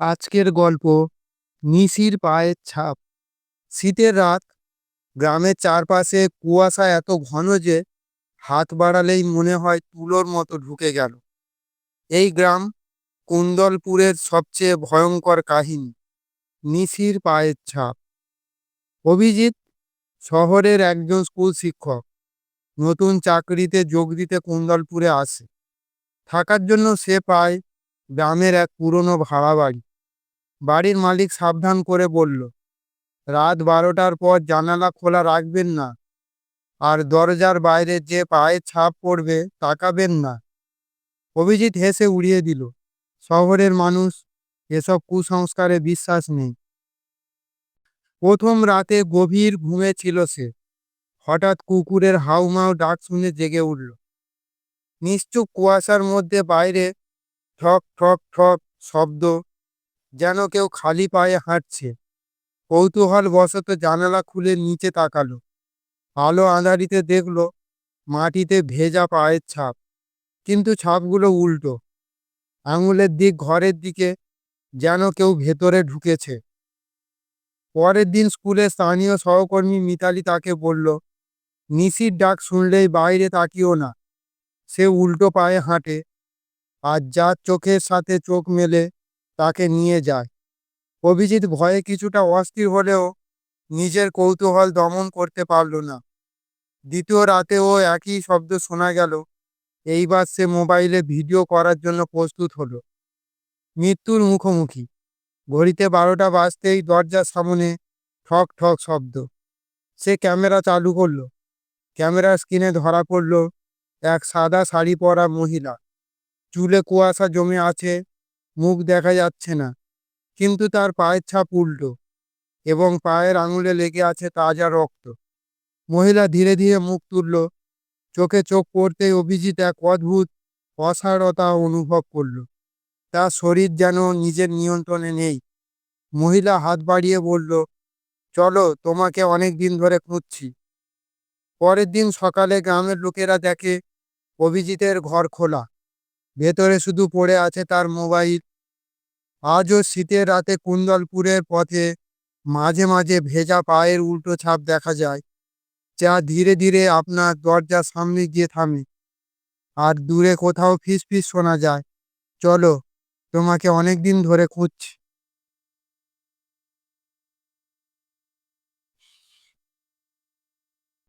আজকের গল্প নিশির পায়ের ছাপ। শীতের রাত, গ্রামের চারপাশে কুয়াশা এত ঘন যে হাত বাড়ালেই মনে হয় তুলোর মতো ঢুকে গেল। এই গ্রাম কুন্দলপুরের সবচেয়ে ভয়ঙ্কর কাহিনী, নিশির পায়ের ছাপ। অভিজিৎ শহরের একজন স্কুল শিক্ষক, নতুন চাকরিতে যোগ দিতে কুন্দলপুরে আসে। থাকার জন্য সে পায় গ্রামের এক পুরনো ভাড়া বাড়ি বাড়ির মালিক সাবধান করে বলল, রাত বারোটার পর জানালা খোলা রাখবেন না। আর দরজার বাইরে যে পায়ের ছাপ পড়বে তাকাবেন না। অভিজিৎ হেসে উড়িয়ে দিল, শহরের মানুষ, এসব কুসংস্কারে বিশ্বাস নেই। প্রথম রাতে গভীর ঘুমে ছিল সে। হঠাৎ কুকুরের হাউমাউ ডাক শুনে জেগে উঠল। নিশ্চুপ কুয়াশার মধ্যে বাইরে ঠক ঠক ঠক শব্দ যেন কেউ খালি পায়ে হাঁটছে। কৌতূহল বশত জানালা খুলে নিচে তাকালো। আলো আঁধারিতে দেখল, মাটিতে ভেজা পায়ের ছাপ। কিন্তু ছাপগুলো উল্টো। আঙুলের দিক ঘরের দিকে যেন কেউ ভেতরে ঢুকেছে। পরের দিন স্কুলে স্থানীয় সহকর্মী মিতালি তাকে বলল, নিশির ডাক শুনলেই বাইরে তাকিও না। সে উল্টো পায়ে হাঁটে। আর যার চোখের সাথে চোখ মেলে তাকে নিয়ে যায়। অভিজিৎ ভয়ে কিছুটা অস্থির হলেও নিজের কৌতূহল দমন করতে পারল না। দ্বিতীয় রাতেও একই শব্দ শোনা গেল। এইবার সে মোবাইলে ভিডিও করার জন্য প্রস্তুত হলো। মৃত্যুর মুখোমুখি। ঘড়িতে বারোটা বাজতেই দরজার সামনে ঠক ঠক শব্দ। সে ক্যামেরা চালু করল। ক্যামেরার স্ক্রিনে ধরা পড়ল এক সাদা শাড়ি পরা মহিলা। চুলে কুয়াশা জমে আছে মুখ দেখা যাচ্ছে না। কিন্তু তার পায়ের ছাপ উল্টো এবং পায়ের আঙুলে লেগে আছে তাজা রক্ত। মহিলা ধীরে ধীরে মুখ তুলল। চোখে চোখ পড়তেই অভিজিৎ এক অদ্ভুত অসারতা অনুভব করল। তার শরীর যেন নিজের নিয়ন্ত্রণে নেই। মহিলা হাত বাড়িয়ে বলল, চলো, তোমাকে অনেক দিন ধরে খুঁজছি। পরের দিন সকালে গ্রামের লোকেরা দেখে অভিজিতের ঘর খোলা। ভেতরে শুধু পড়ে আছে তার মোবাইল। আজও শীতের রাতে কুন্দলপুরের পথে মাঝে মাঝে ভেজা পায়ের উল্টো ছাপ দেখা যায়, যা ধীরে ধীরে আপনার দরজার সামনে গিয়ে থামে। আর দূরে কোথাও ফিস ফিস শোনা যায়, চলো, তোমাকে অনেক দিন ধরে খুঁজছি।